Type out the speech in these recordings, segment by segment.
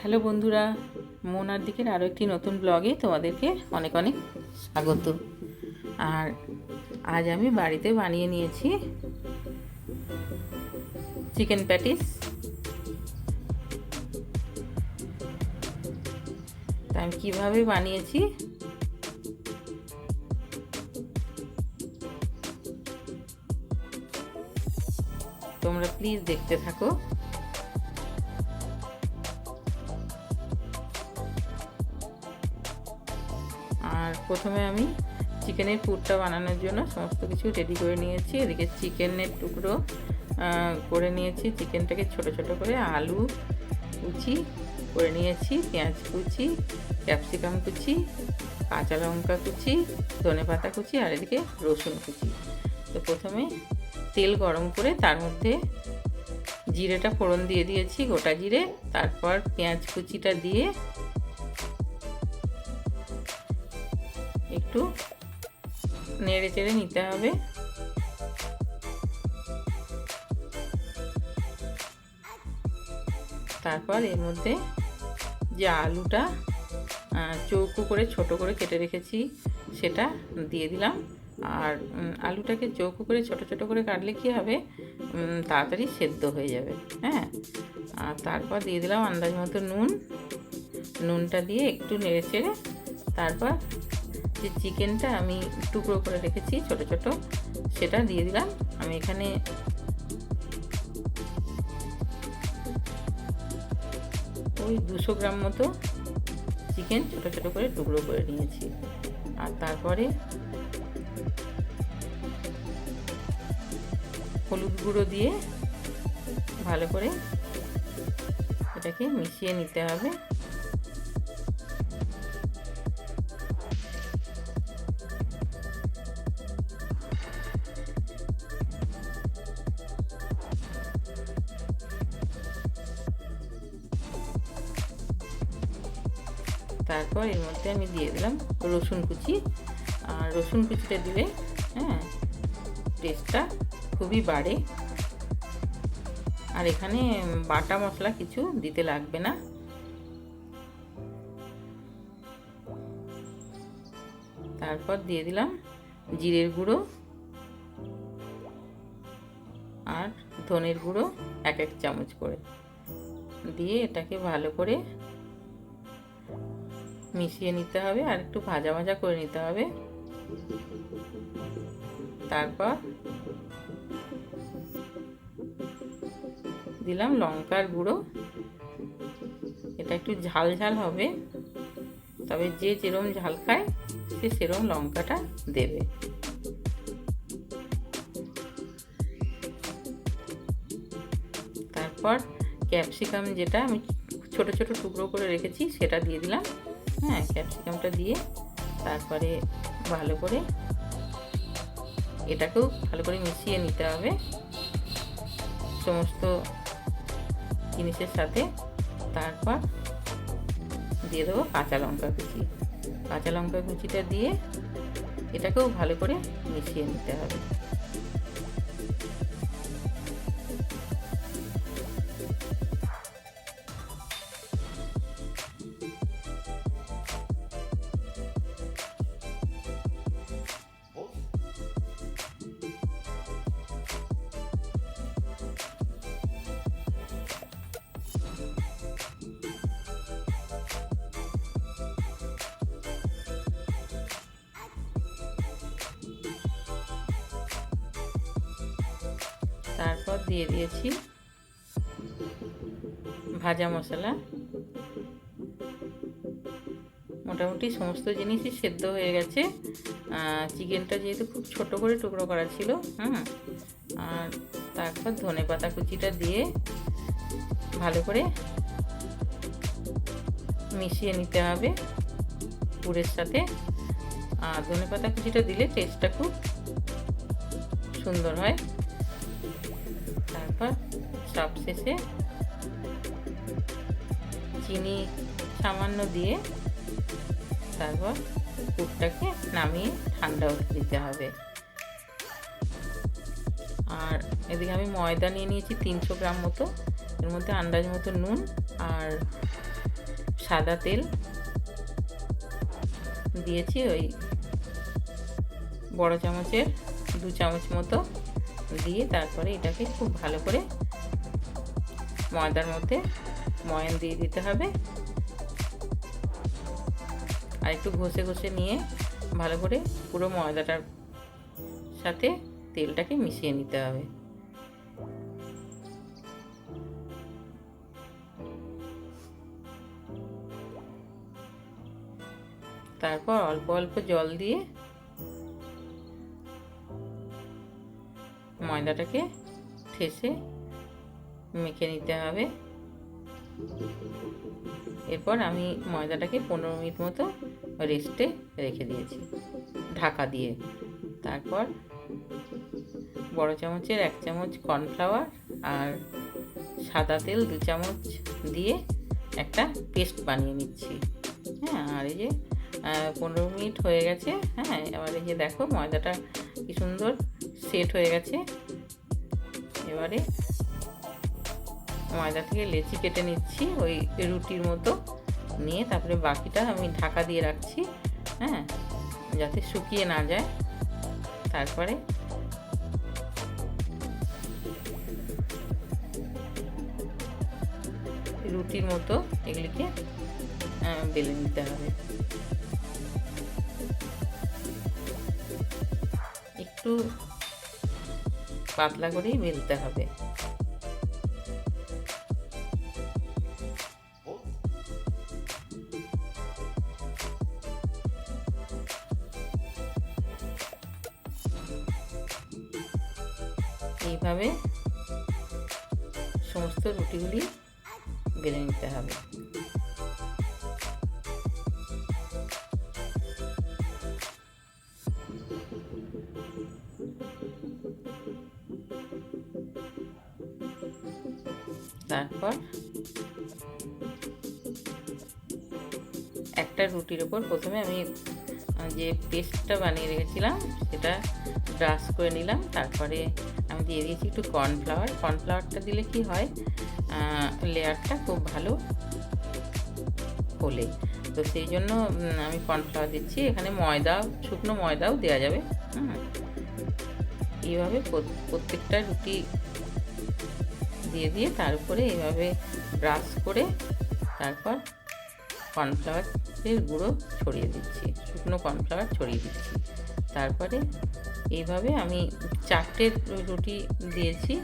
Hello বন্ধুরা, মোনার দিকের আরও একটি নতুন ব্লগে তোমাদেরকে অনেক অনেক স্বাগত। আর আজ আমি বাড়িতে বানিয়ে নিয়েছি চিকেন প্যাটিস আমি কীভাবে বানিয়েছি? তোমরা প্লিজ দেখতে থাকো। প্রথমে আমি চিকেনের পুরটা বানানোর জন্য সমস্ত কিছু রেডি করে নিয়েছি। এদিকে চিকেনের টুকরো করে নিয়েছি। চিকেনটাকে ছোট ছোট করে আলু কুচি করে নিয়েছি, পেঁয়াজ কুচি, ক্যাপসিকাম কুচি, কাঁচা লঙ্কা কুচি, ধনে পাতা কুচি আর এদিকে রসুন কুচি। তো প্রথমে তেল গরম করে তার মধ্যে জিরেটা ফোড়ন দিয়ে দিয়েছি, গোটা জিরে। তারপর পেঁয়াজ কুচিটা দিয়ে নেড়ে চেড়ে নিতে হবে তারপর এর মধ্যে যে আলুটা চৌকো করে ছোট করে কেটে রেখেছি সেটা দিয়ে দিলাম আর আলুটাকে চৌকো করে ছোট ছোট করে কাটলে কি হবে তাড়াতাড়ি সেদ্ধ হয়ে যাবে হ্যাঁ আর তারপর দিয়ে দিলাম আন্দাজ মতো নুন নুনটা দিয়ে একটু নেড়ে চেড়ে তারপর যে চিকেনটা আমি টুকরো করে রেখেছি, ছোট ছোট, সেটা দিয়ে দিলাম। আমি এখানে ওই দুশো গ্রাম মতো চিকেন ছোট ছোট করে টুকরো করে নিয়েছি। আর তারপরে হলুদ গুঁড়ো দিয়ে ভালো করে এটাকে মিশিয়ে নিতে হবে। তারপর এর মধ্যে আমি দিয়ে দিলাম রসুন কুচি। আর রসুন কুচিটা দিলে হ্যাঁ টেস্টটা খুবই বাড়ে। আর এখানে বাটা মশলা কিছু দিতে লাগবে না। তারপর দিয়ে দিলাম জিরের গুঁড়ো আর ধনের গুঁড়ো এক এক চামচ করে। দিয়ে এটাকে ভালো করে মিশিয়ে নিতে হবে আর একটু ভাজা ভাজা করে নিতে হবে। তারপর দিলাম লঙ্কার গুঁড়ো। এটা একটু ঝাল ঝাল হবে, তবে যে যেরম ঝাল খায় সে সেরম লঙ্কাটা দেবে। তারপর ক্যাপসিকাম যেটা আমি ছোট ছোট টুকরো করে রেখেছি সেটা দিয়ে দিলাম। হ্যাঁ ক্যাপসিকামটা দিয়ে তারপরে ভালো করে এটাকেও ভালো করে মিশিয়ে নিতে হবে। সমস্ত জিনিসের সাথে তারপর দিয়ে দেবো কাঁচা লঙ্কা কুচি। কাঁচা লঙ্কা কুচিটা দিয়ে এটাকেও ভালো করে মিশিয়ে নিতে হবে। তারপর দিয়ে দিয়েছি ভাজা মশলা। মোটামুটি সমস্ত জিনিসই সেদ্ধ হয়ে গেছে। চিকেনটা যেহেতু খুব ছোট করে টুকরো করা ছিল, হুম, আর তারপর ধনে পাতা কুচিটা দিয়ে ভালো করে মিশিয়ে নিতে হবে পুরের সাথে। আর ধনে পাতা কুচিটা দিলে টেস্টটা খুব সুন্দর হয়। সব শেষে চিনি সামান্য দিয়ে তারপর পুরটাকে নামিয়ে ঠান্ডা দিতে হবে। আর এদিকে আমি ময়দা নিয়ে নিয়েছি তিনশো গ্রাম মতো। এর মধ্যে আন্দাজ মতো নুন আর সাদা তেল দিয়েছি ওই বড় চামচের দু চামচ মতো দিয়ে তারপরে এটাকে খুব ভালো করে ময়দার মধ্যে ময়ান দিয়ে দিতে হবে। আর একটু ঘষে ঘষে নিয়ে ভালো করে পুরো ময়দাটার সাথে তেলটাকে মিশিয়ে নিতে হবে। তারপর অল্প অল্প জল দিয়ে ময়দাটাকে ঠেসে মেখে নিতে হবে। এরপর আমি ময়দাটাকে পনেরো মিনিট মতো রেস্টে রেখে দিয়েছি। ঢাকা দিয়ে। তারপর বড় চামচের এক চামচ কর্নফ্লাওয়ার আর সাদা তেল দু চামচ দিয়ে একটা পেস্ট বানিয়ে নিচ্ছি। হ্যাঁ আর এই যে পনেরো মিনিট হয়ে গেছে। হ্যাঁ এবার যে দেখো ময়দাটা কি সুন্দর সেট হয়ে গেছে। এবারে ময়দা থেকে লেচি কেটে নিচ্ছি, ওই রুটির মতো নিয়ে তারপরে বাকিটা আমি ঢাকা দিয়ে রাখছি হ্যাঁ যাতে শুকিয়ে না যায়। তারপরে রুটির মতো এগুলিকে বেলে নিতে হবে। একটু পাতলা করেই বেলতে হবে। এইভাবে সমস্ত রুটিগুলি বেলে নিতে হবে। তারপর একটা রুটির ওপর প্রথমে আমি যে পেস্টটা বানিয়ে রেখেছিলাম, সেটা ব্রাশ করে নিলাম, তারপরে দিয়ে দিয়েছি একটু কর্নফ্লাওয়ার কর্নফ্লাওয়ারটা দিলে কি হয়? লেয়ারটা খুব ভালো ফোলে তো সেই জন্য আমি কর্নফ্লাওয়ার দিচ্ছি। এখানে ময়দা, শুকনো ময়দাও দেওয়া যাবে। হুম। এইভাবে প্রত্যেকটা রুটি দিয়ে দিয়ে তার উপরে এইভাবে ব্রাশ করে তারপর কর্নফ্লাওয়ারের গুঁড়ো ছড়িয়ে দিচ্ছি। শুকনো কর্নফ্লাওয়ার ছড়িয়ে দিচ্ছি। তারপরে এইভাবে আমি চারটে রুটি দিয়েছি।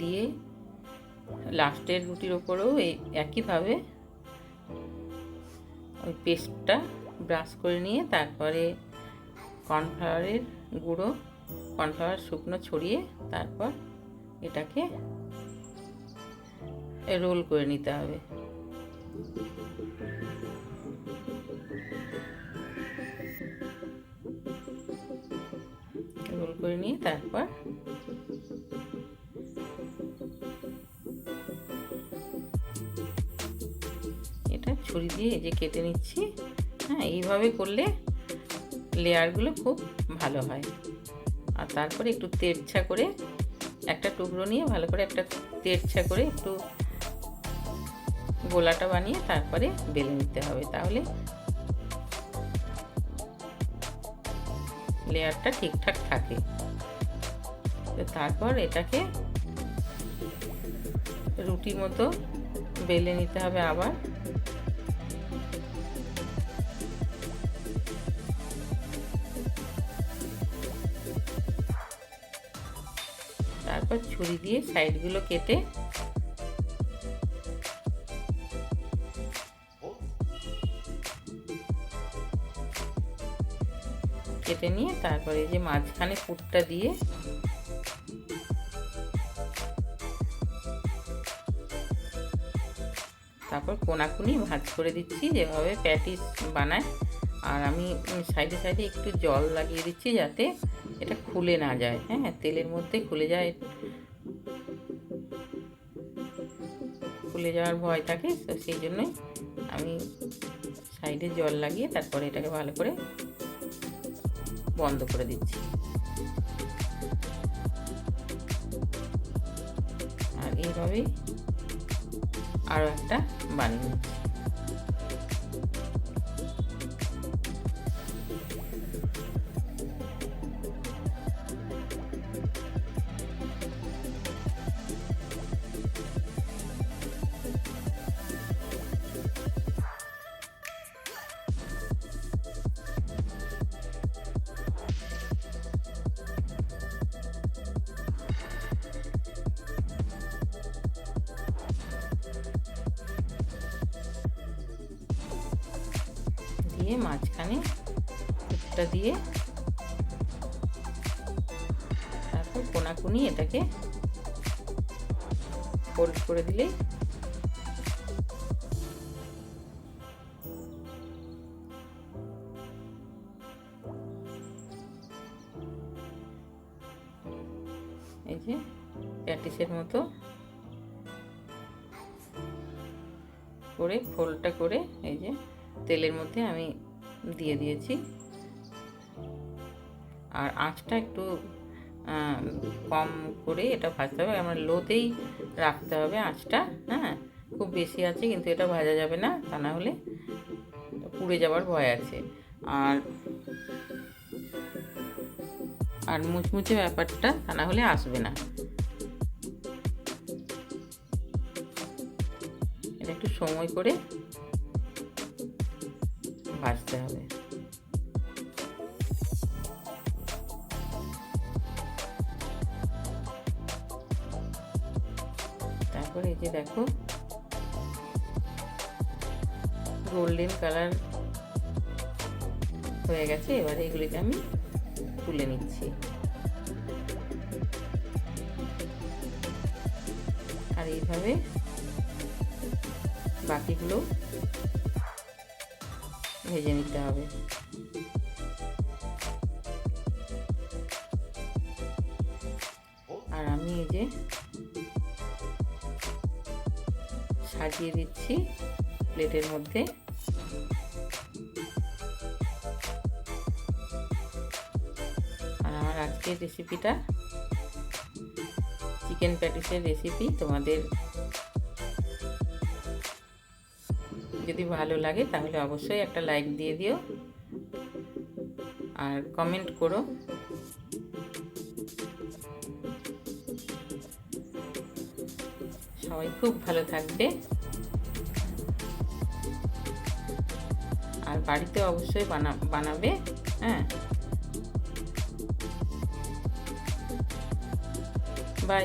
দিয়ে লাস্টের রুটির ওপরেও এই একইভাবে ওই পেস্টটা ব্রাশ করে নিয়ে তারপরে কর্নফ্লাওয়ারের গুঁড়ো, কর্নফ্লাওয়ার শুকনো ছড়িয়ে তারপর এটাকে রোল করে নিতে হবে। রোল করে নিয়ে তারপর ছুরি দিয়ে এই যে কেটে নিচ্ছি। হ্যাঁ এইভাবে করলে লেয়ারগুলো খুব ভালো হয়। আর তারপরে একটু তেরছা করে একটা টুকরো নিয়ে ভালো করে একটা তেরছা করে একটু গোলাটা বানিয়ে তারপরে বেলে নিতে হবে। তাহলে লেয়ারটা ঠিকঠাক থাকে। তো তারপর এটাকে রুটির মতো বেলে নিতে হবে আবার। তারপর ছুরি দিয়ে সাইডগুলো কেটে কেটে নিয়ে তারপরে যে মাঝখানে পুরটা দিয়ে তারপর কোনাকুনি ভাজ করে দিচ্ছি, যেভাবে প্যাটিস বানায়। আর আমি সাইডে সাইডে একটু জল লাগিয়ে দিচ্ছি যাতে এটা খুলে না যায়। হ্যাঁ তেলের মধ্যে খুলে যায় খুলে যাওয়ার ভয় থাকে, তো সেই জন্যই আমি সাইডে জল লাগিয়ে তারপরে এটাকে ভালো করে বন্ধ করে দিচ্ছি। আর এইভাবেই আরও একটা বানিয়ে নিচ্ছি। দিয়ে মাঝখানে একটা দিয়ে তারপর কোনাকুনি এটাকে ফোল্ড করে দিলেই এই যে প্যাটিসের মতো করে ফোল্ডটা করে এই যে তেলের মধ্যে আমি দিয়ে দিয়েছি। আর আঁচটা একটু কম করে এটা ভাজতে হবে। আমার লোতেই রাখতে হবে আঁচটা হ্যাঁ? খুব বেশি আছে কিন্তু এটা ভাজা যাবে না, তা না হলে পুড়ে যাওয়ার ভয় আছে। আর আর মুচমুচে ব্যাপারটা তা না হলে আসবে না। এটা একটু সময় করে ভাজতে হবে। তারপরে এই যে দেখো গোল্ডেন কালার হয়ে গেছে, এবারে এগুলিকে আমি তুলে নিচ্ছি। আর এইভাবে বাকিগুলো ভেজে নিতে হবে। আর আমি এই যে সাজিয়ে দিচ্ছি প্লেটের মধ্যে। আর আমার আজকের রেসিপিটা চিকেন প্যাটিসের রেসিপি তোমাদের যদি ভালো লাগে তাহলে অবশ্যই একটা লাইক দিয়ে দিও আর কমেন্ট করো। সবাই খুব ভালো থাকবে। আর বাড়িতে অবশ্যই বানা, বানাবে হ্যাঁ। বাই